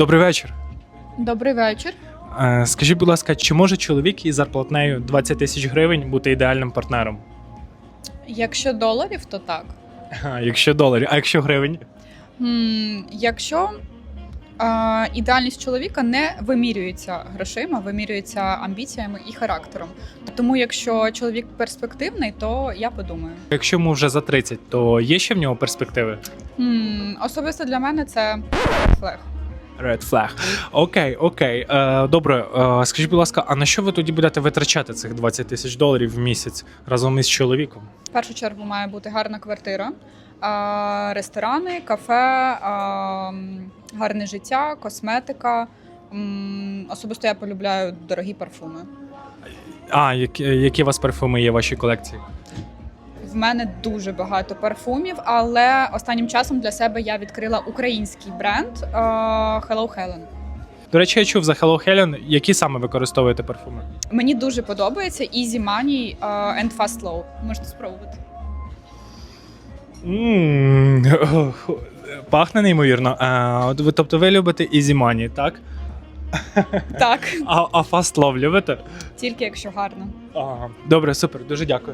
Добрий вечір. Добрий вечір. Е, Скажіть, будь ласка, чи може чоловік із зарплатнею 20 тисяч гривень бути ідеальним партнером? Якщо доларів, то так. А, якщо доларів, а якщо гривень? М, якщо е, ідеальність чоловіка не вимірюється грошима, вимірюється амбіціями і характером. Тому, якщо чоловік перспективний, то я подумаю. Якщо йому вже за 30, то є ще в нього перспективи? М, особисто для мене це флег. Red flag. Окей, окей. Е, добре, е, скажіть, будь ласка, а на що ви тоді будете витрачати цих 20 тисяч доларів в місяць разом із чоловіком? В першу чергу має бути гарна квартира, а, ресторани, кафе, м, гарне життя, косметика. М, Особисто я полюбляю дорогі парфуми. А, які, які у вас парфуми є в вашій колекції? В мене дуже багато парфумів, але останнім часом для себе я відкрила український бренд е, Hello Helen. До речі, я чув за Hello Helen, які саме використовуєте парфуми? Мені дуже подобається Easy Money е, and Fast Low. Можете спробувати. М, Пахне неймовірно. Е, от ви- тобто ви любите Easy Money, так? Так, А, а Fast Love любите? тільки якщо гарно. Ага. Добре, супер, дуже дякую.